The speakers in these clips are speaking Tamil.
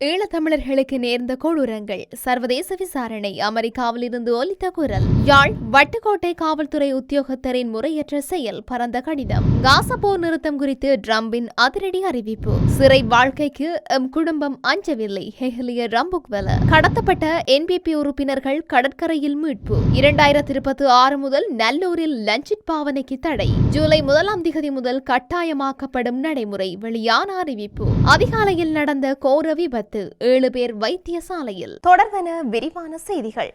ஈழத்தமிழர்களுக்கு நேர்ந்த கொடூரங்கள். சர்வதேச விசாரணை அமெரிக்காவில் இருந்து ஒலித்த குரல். யாழ் வட்டுக்கோட்டை காவல்துறை உத்தியோகத்தரின் முறையற்ற செயல் பரந்த கடிதம். காசா போர் நிறுத்தம் குறித்து ட்ரம்பின் அதிரடி அறிவிப்பு. சிறை வாழ்க்கைக்கு எம் குடும்பம் அஞ்சவில்லை ஹெஹலிய ரம்புக்வெல கடத்தப்பட்ட என்பிபி உறுப்பினர்கள் கடற்கரையில் மீட்பு. இரண்டாயிரத்தி இருபத்தி ஆறு முதல் நல்லூரில் லஞ்சிட் பாவனைக்கு தடை. ஜூலை முதலாம் திகதி முதல் கட்டாயமாக்கப்படும் நடைமுறை வெளியான அறிவிப்பு. அதிகாலையில் நடந்த கோர விபத்து. ஏழு பேர் வைத்தியசாலையில். தொடர்வன விரிவான செய்திகள்.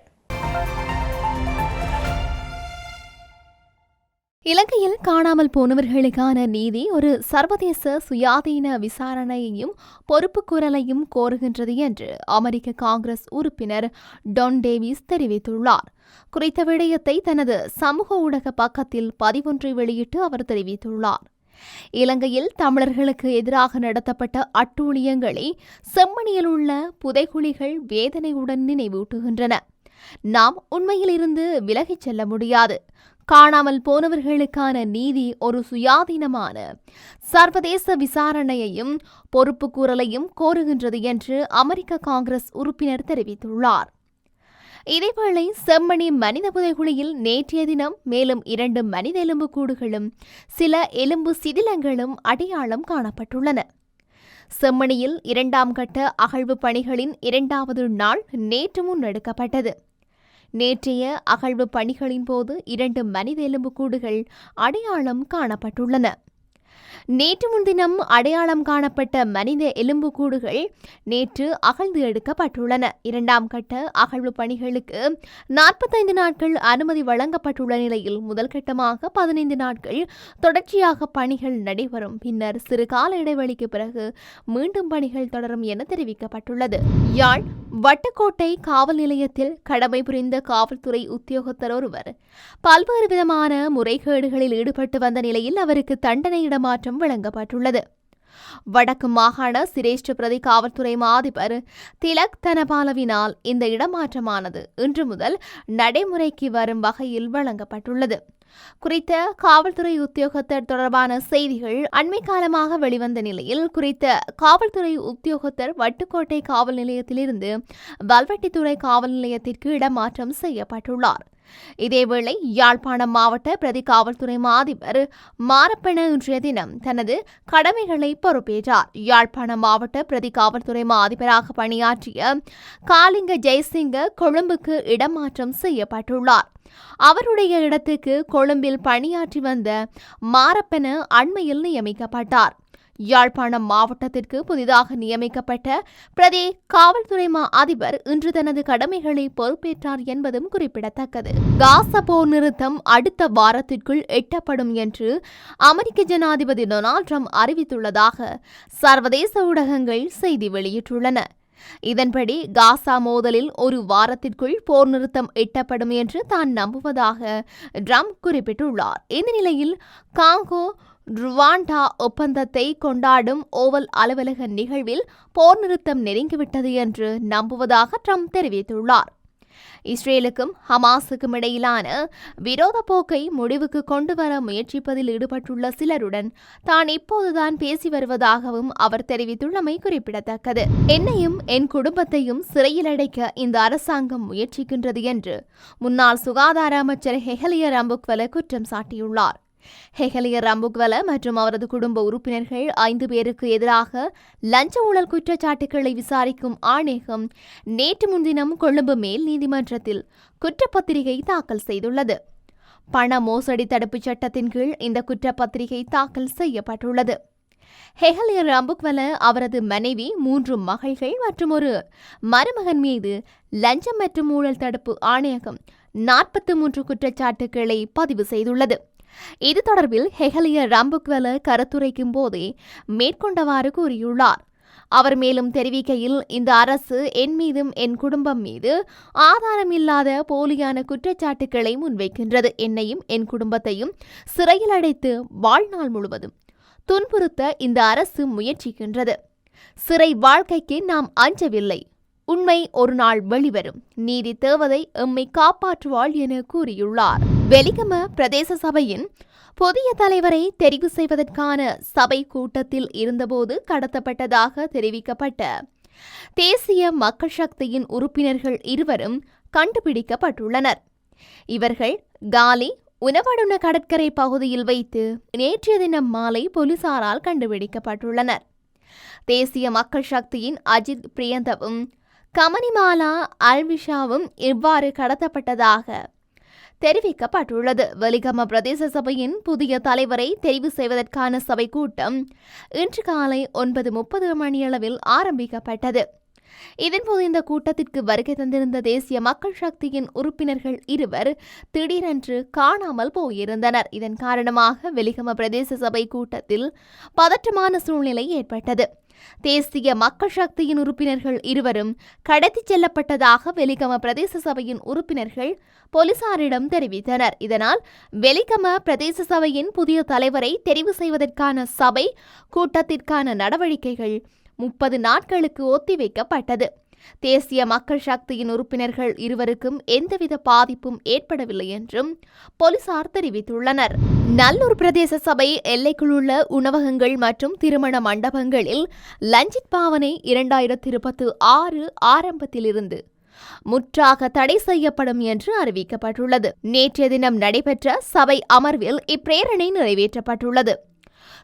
இலங்கையில் காணாமல் போனவர்களுக்கான நீதி ஒரு சர்வதேச சுயாதீன விசாரணையையும் பொறுப்புக்கூறலையும் கோருகின்றது என்று அமெரிக்க காங்கிரஸ் உறுப்பினர் டொன் டேவிஸ் தெரிவித்துள்ளார். குறித்த விடயத்தை தனது சமூக ஊடக பக்கத்தில் பதிவொன்றை வெளியிட்டு அவர் தெரிவித்துள்ளார். இலங்கையில் தமிழர்களுக்கு எதிராக நடத்தப்பட்ட அட்டூழியங்களை செம்மணியில் உள்ள புதைகுழிகள் வேதனையுடன் நினைவூட்டுகின்றன. நாம் உண்மையிலிருந்து விலகிச் செல்ல முடியாது. காணாமல் போனவர்களுக்கான நீதி ஒரு சுயாதீனமான சர்வதேச விசாரணையையும் பொறுப்புக்கூறலையும் கோருகின்றது என்று அமெரிக்க காங்கிரஸ் உறுப்பினர் தெரிவித்துள்ளார். இதேவேளை செம்மணி மனித புதைகுழியில் நேற்றைய தினம் மேலும் இரண்டு மனித எலும்பு கூடுகளும் சில எலும்பு சிதிலங்களும் அடையாளம் காணப்பட்டுள்ளன. செம்மணியில் இரண்டாம் கட்ட அகழ்வு பணிகளின் இரண்டாவது நாள் நேற்று முன்னெடுக்கப்பட்டது நேற்றைய அகழ்வு பணிகளின் போது இரண்டு மனித எலும்பு கூடுகள் அடையாளம் காணப்பட்டுள்ளன. நேற்று முன்தினம் அடையாளம் காணப்பட்ட மனித எலும்புக்கூடுகள் நேற்று அகழ்ந்து எடுக்கப்பட்டுள்ளன. இரண்டாம் கட்ட அகழ்வு பணிகளுக்கு நாற்பத்தைந்து நாட்கள் அனுமதி வழங்கப்பட்டுள்ள நிலையில் முதல் கட்டமாக பதினைந்து நாட்கள் தொடர்ச்சியாக பணிகள் நடைபெறும். பின்னர் சிறு கால இடைவெளிக்கு பிறகு மீண்டும் பணிகள் தொடரும் என தெரிவிக்கப்பட்டுள்ளது. யாழ் வட்டக்கோட்டை காவல் நிலையத்தில் கடமை புரிந்த காவல்துறை உத்தியோகத்தர் ஒருவர் பல்வேறு விதமான முறைகேடுகளில் ஈடுபட்டு வந்த நிலையில் அவருக்கு தண்டனை இடமாற்றம் வழங்கப்பட்டுள்ளது வடக்கு மாகாண சிரேஷ்ட பிரதி காவல்துறை மாதிபர் திலக் தனபாலவினால் இந்த இடமாற்றமானது இன்று முதல் நடைமுறைக்கு வரும் வகையில் வழங்கப்பட்டுள்ளது. குறித்த காவல்துறை உத்தியோகத்தர் தொடர்பான செய்திகள் அண்மை காலமாக வெளிவந்த நிலையில் குறித்த காவல்துறை உத்தியோகத்தர் வட்டுக்கோட்டை காவல் நிலையத்திலிருந்து வல்வெட்டித்துறை காவல் நிலையத்திற்கு இடமாற்றம் செய்யப்பட்டுள்ளார். இதேவேளை யாழ்ப்பாணம் மாவட்ட பிரதி காவல்துறை மாதிபர் மாரப்பன இன்றைய தினம் தனது கடமைகளை பொறுப்பேற்றார். யாழ்ப்பாணம் மாவட்ட பிரதி காவல்துறை மாதிபராக பணியாற்றிய காலிங்க ஜெயசிங்க கொழும்புக்கு இடமாற்றம் செய்யப்பட்டுள்ளார். அவருடைய இடத்துக்கு கொழும்பில் பணியாற்றி வந்த மாரப்பன அண்மையில் நியமிக்கப்பட்டார். யாழ்ப்பாணம் மாவட்டத்திற்கு புதிதாக நியமிக்கப்பட்ட பிரதி காவல்துறை மா அதிபர் இன்று தனது கடமைகளை பொறுப்பேற்றார் என்பதும் குறிப்பிடத்தக்கது. காசா போர் நிறுத்தம் அடுத்த வாரத்திற்குள் எட்டப்படும் என்று அமெரிக்க ஜனாதிபதி டொனால்ட் ட்ரம்ப் அறிவித்துள்ளதாக சர்வதேச ஊடகங்கள் செய்தி வெளியிட்டுள்ளன. இதன்படி காசா மோதலில் ஒரு வாரத்திற்குள் போர் நிறுத்தம் எட்டப்படும் என்று தான் நம்புவதாக ட்ரம்ப் குறிப்பிட்டுள்ளார். இந்த நிலையில் காங்கோ ருவாண்டா ஒப்பந்தத்தை கொண்டாடும் ஓவல் அலுவலக நிகழ்வில் போர் நிறுத்தம் நெருங்கிவிட்டது என்று நம்புவதாக ட்ரம்ப் தெரிவித்துள்ளார். இஸ்ரேலுக்கும் ஹமாஸுக்கும் இடையிலான விரோத போக்கை முடிவுக்கு கொண்டு வர முயற்சிப்பதில் ஈடுபட்டுள்ள சிலருடன் தான் இப்போதுதான் பேசி வருவதாகவும் அவர் தெரிவித்துள்ளமை குறிப்பிடத்தக்கது. என்னையும் என் குடும்பத்தையும் சிறையில் அடைக்க இந்த அரசாங்கம் முயற்சிக்கின்றது என்று முன்னாள் சுகாதார அமைச்சர் ஹெஹலிய ரம்புக்வல குற்றம் சாட்டியுள்ளார். ஹெஹலியர் ரம்புக்வல மற்றும் அவரது குடும்ப உறுப்பினர்கள் ஐந்து பேருக்கு எதிராக லஞ்ச ஊழல் குற்றச்சாட்டுகளை விசாரிக்கும் ஆணையகம் நேற்று முன்தினம் கொழும்பு மேல் நீதிமன்றத்தில் குற்றப்பத்திரிகை தாக்கல் செய்துள்ளது. பண மோசடி தடுப்புச் சட்டத்தின் கீழ் இந்த குற்றப்பத்திரிகை தாக்கல் செய்யப்பட்டுள்ளது. ஹெஹலியர் ரம்புக்வல அவரது மனைவி மூன்று மகள்கள் மற்றும் ஒரு மருமகன் மீது லஞ்சம் மற்றும் ஊழல் தடுப்பு ஆணையகம் நாற்பத்தி மூன்று குற்றச்சாட்டுகளை பதிவு செய்துள்ளது. இது தொடர்பில் ஹெகலிய ரம்புக்வெல கருத்துரைக்கும் போதே மேற்கொண்டவாறு கூறியுள்ளார். அவர் மேலும் தெரிவிக்கையில் இந்த அரசு என் மீதும் என் குடும்பம் மீது ஆதாரமில்லாத போலியான குற்றச்சாட்டுக்களை முன்வைக்கின்றது என்னையும் என் குடும்பத்தையும் சிறையில் அடைத்து வாழ்நாள் முழுவதும் துன்புறுத்த இந்த அரசு முயற்சிக்கின்றது. சிறை வாழ்க்கைக்கு நாம் அஞ்சவில்லை. உண்மை ஒரு நாள் வெளிவரும். நீதி தேவதை எம்மை காப்பாற்றுவாள் என கூறியுள்ளார். வெலிகம பிரதேச சபையின் புதிய தலைவரை தெரிவு செய்வதற்கான சபை கூட்டத்தில் இருந்தபோது கடத்தப்பட்டதாக தெரிவிக்கப்பட்ட தேசிய மக்கள் சக்தியின் உறுப்பினர்கள் இருவரும் கண்டுபிடிக்கப்பட்டுள்ளனர். இவர்கள் காலி உணவடுன கடற்கரை பகுதியில் வைத்து நேற்றைய தினம் மாலை போலீசாரால் கண்டுபிடிக்கப்பட்டுள்ளனர். தேசிய மக்கள் சக்தியின் அஜித் பிரியந்தவும் கமனிமாலா அல்விஷாவும் இவ்வாறு கடத்தப்பட்டதாக தெரிவிக்கப்பட்டுள்ளது. வெலிகம பிரதேச சபையின் புதிய தலைவரை தெரிவு செய்வதற்கான சபை கூட்டம் இன்று காலை ஒன்பது முப்பது மணியளவில் ஆரம்பிக்கப்பட்டது. இதன்போது இந்த கூட்டத்திற்கு வருகை தந்திருந்த தேசிய மக்கள் சக்தியின் உறுப்பினர்கள் இருவர் திடீரென்று காணாமல் போயிருந்தனர். இதன் காரணமாக வெலிகம பிரதேச சபை கூட்டத்தில் பதற்றமான சூழ்நிலை ஏற்பட்டது. தேசிய மக்கள் சக்தியின் உறுப்பினர்கள் இருவரும் கடத்திச் செல்லப்பட்டதாக வெலிகம பிரதேச சபையின் உறுப்பினர்கள் போலீசாரிடம் தெரிவித்தனர். இதனால் வெலிகம பிரதேச சபையின் புதிய தலைவரை தெரிவு செய்வதற்கான சபை கூட்டத்திற்கான நடவடிக்கைகள் முப்பது நாட்களுக்கு ஒத்திவைக்கப்பட்டது. தேசிய மக்கள் சக்தியின் உறுப்பினர்கள் இருவருக்கும் எந்தவித பாதிப்பும் ஏற்படவில்லை என்றும் போலீசார் தெரிவித்துள்ளனர். நல்லூர் பிரதேச சபை எல்லைக்குள் உள்ள உணவகங்கள் மற்றும் திருமண மண்டபங்களில் லஞ்சித் பாவனை இரண்டாயிரத்தி இருபத்தி ஆறு ஆரம்பத்திலிருந்து முற்றாக தடை செய்யப்படும் என்று அறிவிக்கப்பட்டுள்ளது. நேற்றைய தினம் நடைபெற்ற சபை அமர்வில் இப்பிரேரணை நிறைவேற்றப்பட்டுள்ளது.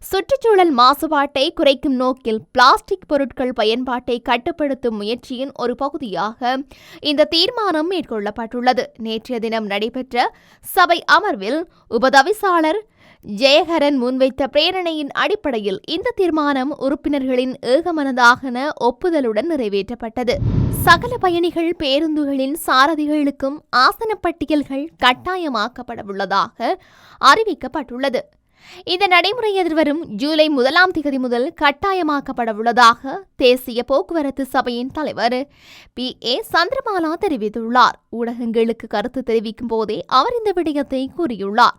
சுற்றுச்சூழல் மாசுபாட்டை குறைக்கும் நோக்கில் பிளாஸ்டிக் பொருட்கள் பயன்பாட்டை கட்டுப்படுத்தும் முயற்சியின் ஒரு பகுதியாக இந்த தீர்மானம் மேற்கொள்ளப்பட்டுள்ளது. நேற்றைய தினம் நடைபெற்ற சபை அமர்வில் உபதவிசாளர் ஜெயகரன் முன்வைத்த பிரேரணையின் அடிப்படையில் இந்த தீர்மானம் உறுப்பினர்களின் ஏகமனதாகன ஒப்புதலுடன் நிறைவேற்றப்பட்டது. சகல பயணிகள் பேருந்துகளின் சாரதிகளுக்கும் ஆசன பட்டியல்கள் கட்டாயமாக்கப்படவுள்ளதாக அறிவிக்கப்பட்டுள்ளது. இந்த நடைமுறை எதிர்வரும் ஜூலை முதலாம் திகதி முதல் கட்டாயமாக்கப்பட உள்ளதாக தேசிய போக்குவரத்து சபையின் தலைவர் பி. ஏ. சந்திரமாலா தெரிவித்துள்ளார். ஊடகங்களுக்கு கருத்து தெரிவிக்கும் போதே அவர் இந்த விடயத்தை கூறியுள்ளார்.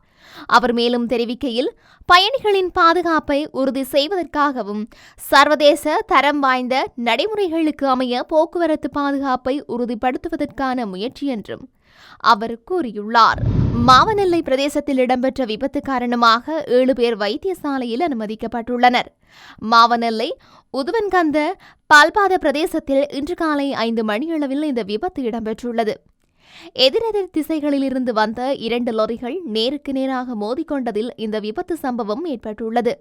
அவர் மேலும் தெரிவிக்கையில் பயணிகளின் பாதுகாப்பை உறுதி செய்வதற்காகவும் சர்வதேச தரம் வாய்ந்த நடைமுறைகளுக்கு அமைய போக்குவரத்து பாதுகாப்பை உறுதிப்படுத்துவதற்கான முயற்சி என்றும் அவர் கூறியுள்ளார் மாவனெல்லை பிரதேசத்தில் இடம்பெற்ற விபத்து காரணமாக ஏழு பேர் வைத்தியசாலையில் அனுமதிக்கப்பட்டுள்ளனர். மாவனெல்லை உதுவன்கந்த பால்பாத பிரதேசத்தில் இன்று காலை ஐந்து மணியளவில் இந்த விபத்து இடம்பெற்றுள்ளது. எதிரெதிர் திசைகளில் இருந்து வந்த இரண்டு லாரிகள் நேருக்கு நேராக மோதிக்கொண்டதில் இந்த விபத்து சம்பவம் ஏற்பட்டுள்ளது.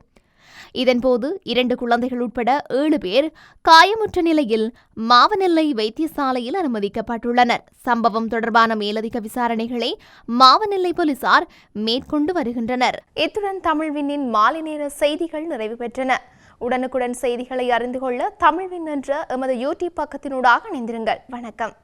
இதன்போது இரண்டு குழந்தைகள் உட்பட ஏழு பேர் காயமுற்ற நிலையில் மாவனெல்லை வைத்தியசாலையில் அனுமதிக்கப்பட்டுள்ளனர். சம்பவம் தொடர்பான மேலதிக விசாரணைகளை மாவனெல்லை போலீசார் மேற்கொண்டு வருகின்றனர். இத்துடன் தமிழ்வினின் மாலை நேர செய்திகள் நிறைவு பெற்றன. உடனுக்குடன் செய்திகளை அறிந்து கொள்ள தமிழ்வின் என்ற எமது யூடியூப் பக்கத்தினூடாக இணைந்திருங்கள். வணக்கம்.